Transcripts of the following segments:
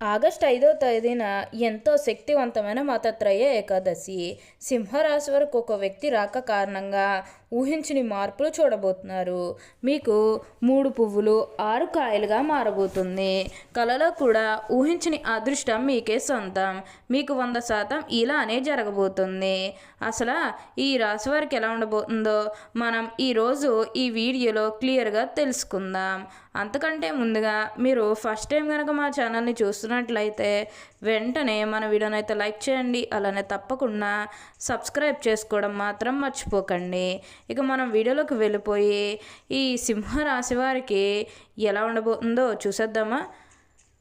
August ఐదో తేదీన ఎంతో శక్తివంతమైన మతత్రయ ఏకాదశి. సింహరాశి వరకు ఒక వ్యక్తి రాక కారణంగా ఊహించని మార్పులు చూడబోతున్నారు. మీకు మూడు పువ్వులు ఆరు కాయలుగా మారబోతుంది. కలలో కూడా ఊహించని అదృష్టం మీకే సొంతం. మీకు వంద శాతం ఇలానే జరగబోతుంది. అసలు ఈ రాశి వారికి ఎలా ఉండబోతుందో మనం ఈరోజు ఈ వీడియోలో క్లియర్గా తెలుసుకుందాం. అంతకంటే ముందుగా మీరు ఫస్ట్ టైం కనుక మా ఛానల్ని చూస్తున్నట్లయితే వెంటనే మన వీడియోని అయితే లైక్ చేయండి. అలానే తప్పకుండా సబ్స్క్రైబ్ చేసుకోవడం మాత్రం మర్చిపోకండి. ఇక మనం వీడియోలోకి వెళ్ళిపోయి ఈ సింహరాశి వారికి ఎలా ఉండబోతుందో చూసేద్దామా?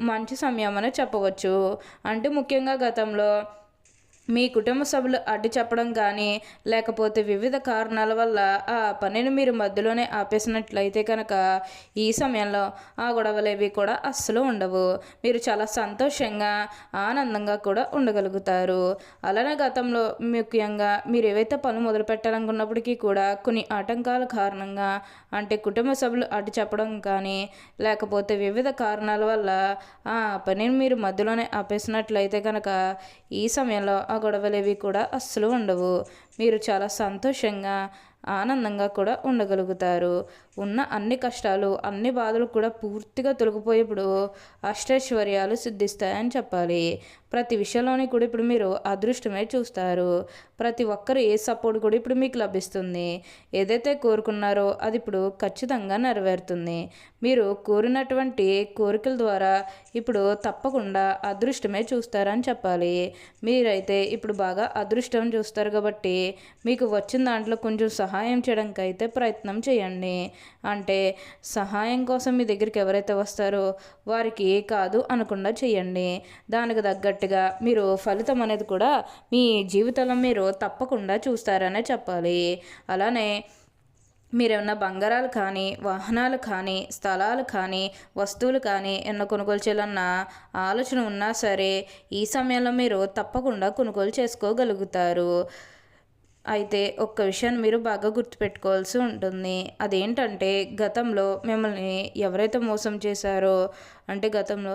మంచి సమయం అని చెప్పవచ్చు. అంటే ముఖ్యంగా గతంలో మీ కుటుంబ సభ్యులు అడ్డు చెప్పడం కానీ లేకపోతే వివిధ కారణాల వల్ల ఆ పనిని మీరు మధ్యలోనే ఆపేసినట్లయితే కనుక ఈ సమయంలో ఆ గొడవలేవి కూడా అస్సలు ఉండవు. మీరు చాలా సంతోషంగా ఆనందంగా కూడా ఉండగలుగుతారు. అలానే గతంలో ముఖ్యంగా మీరు ఏవైతే పనులు మొదలు పెట్టాలనుకున్నప్పటికీ కూడా కొన్ని ఆటంకాల కారణంగా అంటే కుటుంబ సభ్యులు అడ్డు చెప్పడం కానీ లేకపోతే వివిధ కారణాల వల్ల ఆ పనిని మీరు మధ్యలోనే ఆపేసినట్లయితే కనుక ఈ సమయంలో ఆ గొడవలేవి కూడా అస్సలు ఉండవు. మీరు చాలా సంతోషంగా ఆనందంగా కూడా ఉండగలుగుతారు. ఉన్న అన్ని కష్టాలు అన్ని బాధలు కూడా పూర్తిగా తొలగిపోయేప్పుడు అష్టైశ్వర్యాలు సిద్ధిస్తాయని చెప్పాలి. ప్రతి విషయంలోని కూడా ఇప్పుడు మీరు అదృష్టమే చూస్తారు. ప్రతి ఒక్కరు ఏ సపోర్ట్ కూడా ఇప్పుడు మీకు లభిస్తుంది. ఏదైతే కోరుకున్నారో అది ఇప్పుడు ఖచ్చితంగా నెరవేరుతుంది. మీరు కోరినటువంటి కోరికల ద్వారా ఇప్పుడు తప్పకుండా అదృష్టమే చూస్తారని చెప్పాలి. మీరైతే ఇప్పుడు బాగా అదృష్టం చూస్తారు కాబట్టి మీకు వచ్చిన దాంట్లో కొంచెం సహాయం సహాయం చేయడానికి అయితే ప్రయత్నం చేయండి. అంటే సహాయం కోసం మీ దగ్గరికి ఎవరైతే వస్తారో వారికి కాదు అనకుండా చేయండి. దానికి తగ్గట్టుగా మీరు ఫలితం అనేది కూడా మీ జీవితంలో మీరు తప్పకుండా చూస్తారనే చెప్పాలి. అలానే మీరేమన్నా బంగారాలు కానీ వాహనాలు కానీ స్థలాలు కానీ వస్తువులు కానీ ఎన్న కొనుగోలు చేయాలన్న ఆలోచన ఉన్నా సరే ఈ సమయంలో మీరు తప్పకుండా కొనుగోలు చేసుకోగలుగుతారు. అయితే ఒక్క విషయాన్ని మీరు బాగా గుర్తుపెట్టుకోవాల్సి ఉంటుంది. అదేంటంటే గతంలో మిమ్మల్ని ఎవరైతే మోసం చేశారో అంటే గతంలో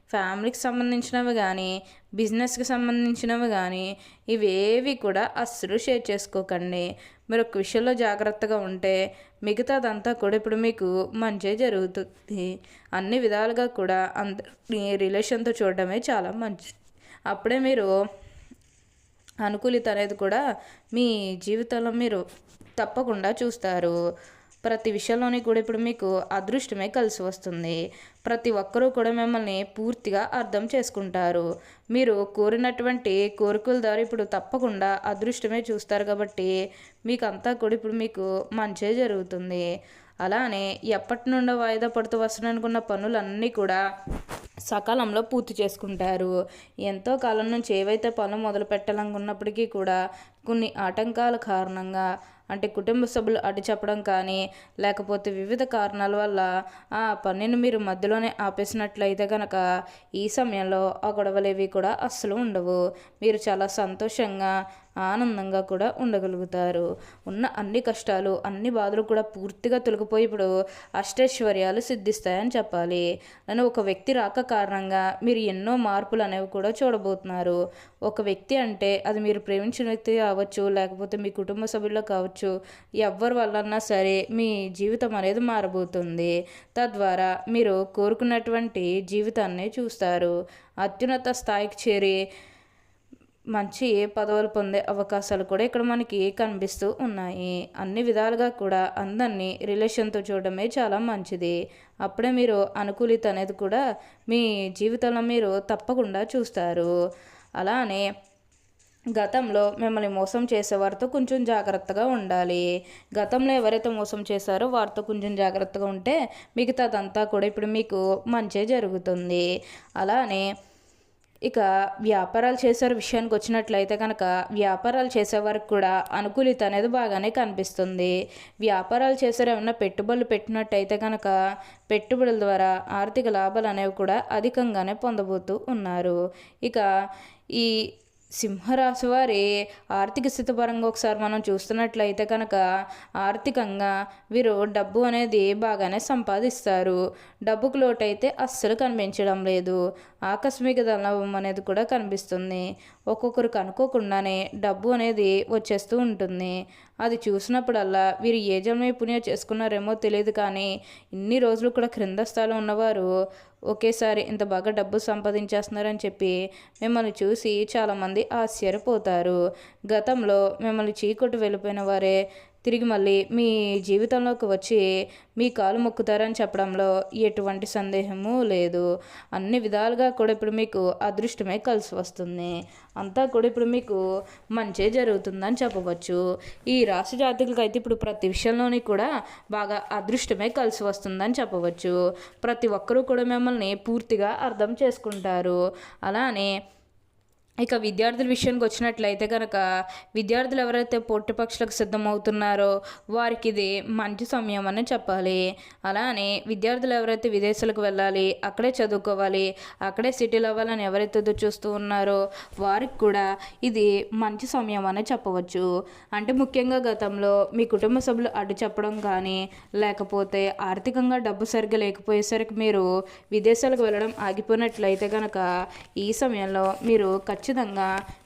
ఫ్యామిలీకి సంబంధించినవి కానీ బిజినెస్కి సంబంధించినవి కానీ ఇవేవి కూడా అస్సలు షేర్ చేసుకోకండి. మీరు ఒక విషయంలో జాగ్రత్తగా ఉంటే మిగతాదంతా కూడా ఇప్పుడు మీకు మంచి జరుగుతుంది. అన్ని విధాలుగా కూడా అందరి రిలేషన్తో చూడడమే చాలా మంచిది. అప్పుడే మీరు అనుకూలిత అనేది కూడా మీ జీవితంలో మీరు తప్పకుండా చూస్తారు. ప్రతి విషయంలోని కూడా ఇప్పుడు మీకు అదృష్టమే కలిసి వస్తుంది. ప్రతి ఒక్కరూ కూడా మిమ్మల్ని పూర్తిగా అర్థం చేసుకుంటారు. మీరు కోరినటువంటి కోరికల ద్వారా ఇప్పుడు తప్పకుండా అదృష్టమే చూస్తారు కాబట్టి మీకు అంతా కూడా ఇప్పుడు మీకు మంచే జరుగుతుంది. అలానే ఎప్పటి నుండో వాయిదా పడుతూ వస్తున్ననుకున్న పనులన్నీ కూడా సకాలంలో పూర్తి చేసుకుంటారు. ఎంతో కాలం నుంచి ఏవైతే పనులు మొదలు పెట్టాలనుకున్నప్పటికీ కూడా కొన్ని ఆటంకాల కారణంగా అంటే కుటుంబ సభ్యులు అడ్డు చెప్పడం కానీ లేకపోతే వివిధ కారణాల వల్ల ఆ పనిని మీరు మధ్యలోనే ఆపేసినట్లయితే కనుక ఈ సమయంలో ఆ గొడవలేవి కూడా అస్సలు ఉండవు. మీరు చాలా సంతోషంగా ఆనందంగా కూడా ఉండగలుగుతారు. ఉన్న అన్ని కష్టాలు అన్ని బాధలు కూడా పూర్తిగా తొలగిపోయి ఇప్పుడు అష్టైశ్వర్యాలు సిద్ధిస్తాయని చెప్పాలి. అని ఒక వ్యక్తి రాక కారణంగా మీరు ఎన్నో మార్పులు అనేవి కూడా చూడబోతున్నారు. ఒక వ్యక్తి అంటే అది మీరు ప్రేమించిన వ్యక్తి కావచ్చు లేకపోతే మీ కుటుంబ సభ్యుల్లో కావచ్చు ఎవరి వల్లన్నా సరే మీ జీవితం అనేది మారబోతుంది. తద్వారా మీరు కోరుకున్నటువంటి జీవితాన్ని చూస్తారు. అత్యున్నత స్థాయికి చేరి మంచి పదవులు పొందే అవకాశాలు కూడా ఇక్కడ మనకి కనిపిస్తూ ఉన్నాయి. అన్ని విధాలుగా కూడా అందరినీ రిలేషన్తో చూడడమే చాలా మంచిది. అప్పుడే మీరు అనుకూలిత అనేది కూడా మీ జీవితంలో మీరు తప్పకుండా చూస్తారు. అలానే గతంలో మిమ్మల్ని మోసం చేసేవారితో కొంచెం జాగ్రత్తగా ఉండాలి. గతంలో ఎవరైతే మోసం చేశారో వారితో కొంచెం జాగ్రత్తగా ఉంటే మిగతాదంతా కూడా ఇప్పుడు మీకు మంచే జరుగుతుంది. అలానే ఇక వ్యాపారాలు చేసే విషయానికి వచ్చినట్లయితే కనుక వ్యాపారాలు చేసే వారికి కూడా అనుకూలిత అనేది బాగానే కనిపిస్తుంది. వ్యాపారాలు చేసారు ఏమైనా పెట్టుబడులు పెట్టినట్టయితే కనుక పెట్టుబడుల ద్వారా ఆర్థిక లాభాలు అనేవి కూడా అధికంగానే పొందబోతూ ఉన్నారు. ఇక ఈ సింహరాశి వారి ఆర్థిక స్థితి పరంగా ఒకసారి మనం చూస్తున్నట్లయితే కనుక ఆర్థికంగా వీరు డబ్బు అనేది బాగానే సంపాదిస్తారు. డబ్బుకు లోటైతే అస్సలు కనిపించడం లేదు. ఆకస్మిక ధనలాభం అనేది కూడా కనిపిస్తుంది. ఒక్కొక్కరికి అనుకోకుండానే డబ్బు అనేది వచ్చేస్తూ ఉంటుంది. అది చూసినప్పుడల్లా వీరు ఏ జన్మ పుణ్యం చేసుకున్నారేమో తెలియదు కానీ ఇన్ని రోజులు కూడా క్రింద స్థాయిలో ఉన్నవారు ఒకేసారి ఇంత బాగా డబ్బు సంపాదించేస్తున్నారని చెప్పి మిమ్మల్ని చూసి చాలామంది ఆశ్చర్యపోతారు. గతంలో మిమ్మల్ని చీకొట్టు వెళ్ళిపోయిన వారే తిరిగి మళ్ళీ మీ జీవితంలోకి వచ్చి మీ కాలు మొక్కుతారని చెప్పడంలో ఎటువంటి సందేహము లేదు. అన్ని విధాలుగా కూడా ఇప్పుడు మీకు అదృష్టమే కలిసి వస్తుంది. అంతా కూడా ఇప్పుడు మీకు మంచి జరుగుతుందని చెప్పవచ్చు. ఈ రాశి జాతకులకు అయితే ఇప్పుడు ప్రతి విషయంలోని కూడా బాగా అదృష్టమే కలిసి వస్తుందని చెప్పవచ్చు. ప్రతి ఒక్కరూ కూడా మిమ్మల్ని పూర్తిగా అర్థం చేసుకుంటారు. అలానే ఇక విద్యార్థుల విషయానికి వచ్చినట్లయితే కనుక విద్యార్థులు ఎవరైతే పోటీ పక్షులకు సిద్ధమవుతున్నారో వారికి ఇది మంచి సమయం అని చెప్పాలి. అలానే విద్యార్థులు ఎవరైతే విదేశాలకు వెళ్ళాలి అక్కడే చదువుకోవాలి అక్కడే సిటీలు అవ్వాలని ఎవరైతే చూస్తూ ఉన్నారో వారికి కూడా ఇది మంచి సమయం అని చెప్పవచ్చు. అంటే ముఖ్యంగా గతంలో మీ కుటుంబ సభ్యులు అడ్డు చెప్పడం కానీ లేకపోతే ఆర్థికంగా డబ్బు సరిగ్గా లేకపోయేసరికి మీరు విదేశాలకు వెళ్ళడం ఆగిపోయినట్లయితే కనుక ఈ సమయంలో మీరు ఖచ్చితంగా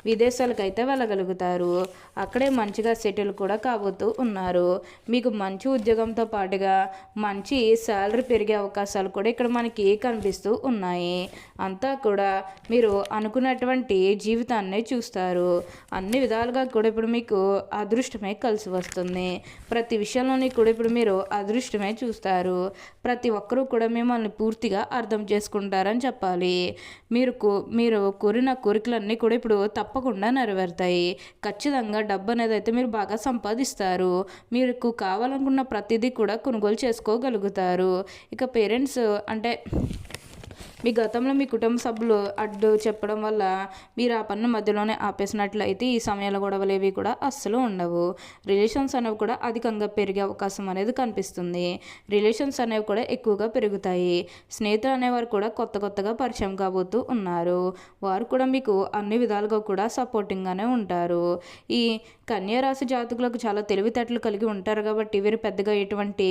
విదేశాలకు అయితే వెళ్ళగలుగుతారు. అక్కడే మంచిగా సెటిల్ కూడా కాబోతూ ఉన్నారు. మీకు మంచి ఉద్యోగంతో పాటుగా మంచి శాలరీ పెరిగే అవకాశాలు కూడా ఇక్కడ మనకి కనిపిస్తూ ఉన్నాయి. అంతా కూడా మీరు అనుకున్నటువంటి జీవితాన్ని చూస్తారు. అన్ని విధాలుగా కూడా ఇప్పుడు మీకు అదృష్టమే కలిసి వస్తుంది. ప్రతి విషయంలోని కూడా ఇప్పుడు మీరు అదృష్టమే చూస్తారు. ప్రతి ఒక్కరూ కూడా మిమ్మల్ని పూర్తిగా అర్థం చేసుకుంటారని చెప్పాలి. మీరు మీరు కోరిన కోరికలను అన్నీ కూడా ఇప్పుడు తప్పకుండా నెరవేరుతాయి. ఖచ్చితంగా డబ్బు అనేది అయితే మీరు బాగా సంపాదిస్తారు. మీకు కావాలనుకున్న ప్రతిదీ కూడా కొనుగోలు చేసుకోగలుగుతారు. ఇక పేరెంట్స్ అంటే మీ గతంలో మీ కుటుంబ సభ్యులు అడ్డు చెప్పడం వల్ల మీరు ఆ పన్ను మధ్యలోనే ఆపేసినట్లయితే ఈ సమయాల గొడవలు ఏవి కూడా అస్సలు ఉండవు. రిలేషన్స్ అనేవి కూడా అధికంగా పెరిగే అవకాశం అనేది కనిపిస్తుంది. రిలేషన్స్ అనేవి కూడా ఎక్కువగా పెరుగుతాయి. స్నేహితులు అనేవారు కూడా కొత్త కొత్తగా పరిచయం కాబోతూ ఉన్నారు. వారు కూడా మీకు అన్ని విధాలుగా కూడా సపోర్టింగ్గానే ఉంటారు. ఈ కన్యారాశి జాతకులకు చాలా తెలివితేటలు కలిగి ఉంటారు కాబట్టి వీరు పెద్దగా ఎటువంటి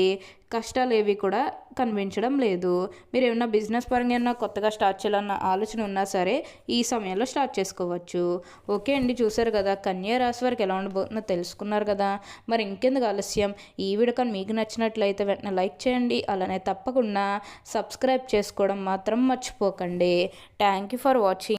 కష్టాలు ఏవి కూడా కనిపించడం లేదు. మీరు ఏమైనా బిజినెస్ పరంగా ఏమైనా కొత్తగా స్టార్ట్ చేయాలన్న ఆలోచన ఉన్నా సరే ఈ సమయంలో స్టార్ట్ చేసుకోవచ్చు. ఓకే అండి చూసారు కదా కన్యా రాశి వారికి ఎలా ఉండబోతుందో తెలుసుకున్నారు కదా. మరి ఇంకెందుకు ఆలస్యం? ఈ వీడియో కానీ మీకు నచ్చినట్లయితే వెంటనే లైక్ చేయండి అలానే తప్పకుండా సబ్స్క్రైబ్ చేసుకోవడం మాత్రం మర్చిపోకండి. Thank you for watching